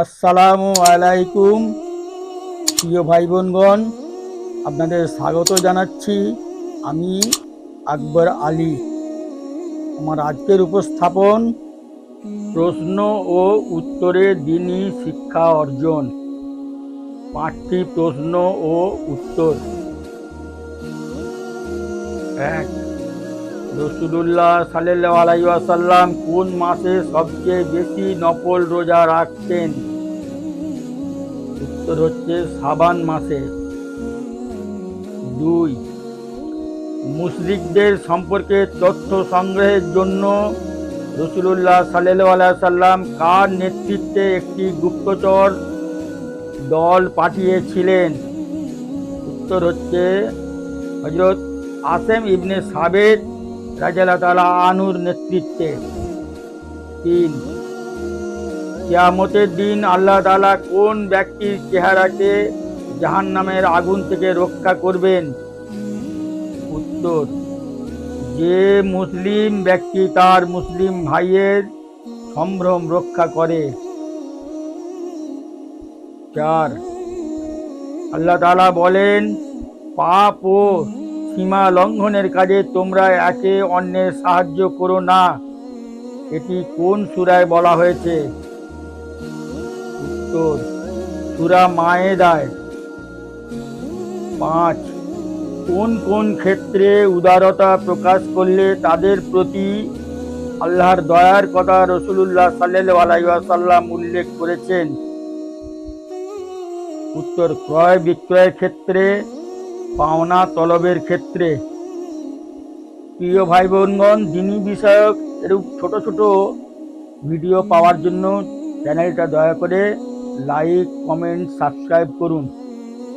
আসসালামু আলাইকুম। প্রিয় ভাই বোনগণ আপনাদের স্বাগত জানাচ্ছি আমি আকবর আলী। আমার আজকের উপস্থাপন প্রশ্ন ও উত্তরে দিনই শিক্ষা অর্জন। পাঁচটি প্রশ্ন ও উত্তর। এক রসুল্লাহ সাল্লাহ আলাইসাল্লাম কোন মাসে সবচেয়ে বেশি নফল রোজা রাখতেন? উত্তর হচ্ছে সাবান মাসে। দুই, মুশরিকদের সম্পর্কে তথ্য সংগ্রহের জন্য রসুল্লাহ সাল্লাহ সাল্লাম কার নেতৃত্বে একটি গুপ্তচর দল পাঠিয়েছিলেন? উত্তর হচ্ছে হজরত আসেম ইবনে সাবেদ তালা আনুর নেতৃত্বে। তিন, কিয়ামতের দিন আল্লাহ তালা কোন ব্যক্তির চেহারাকে জাহান নামের আগুন থেকে রক্ষা করবেন? উত্তর, যে মুসলিম ব্যক্তি তার মুসলিম ভাইয়ের সম্ভ্রম রক্ষা করে। চার, আল্লাহ তালা বলেন, পাপ ও সীমা লঙ্ঘনের কাজে তোমরা একে অন্যের সাহায্য করো না। এটি কোন সুরায় বলা হয়েছে? উত্তর, সুরা মায়েদায়। পাঁচ, কোন কোন ক্ষেত্রে উদারতা প্রকাশ করলে তাদের প্রতি আল্লাহর দয়ার কথা রসুল্লাহ সাল্লাম উল্লেখ করেছেন? উত্তর, ক্রয় বিক্রয়ের ক্ষেত্রে পাওনা তলবের ক্ষেত্রে। প্রিয় ভাই বোনগণ দিনী বিষয়ক এরূপ ছোট ছোট ভিডিও পাওয়ার জন্য চ্যানেলটা দয়া করে লাইক কমেন্ট সাবস্ক্রাইব করুন।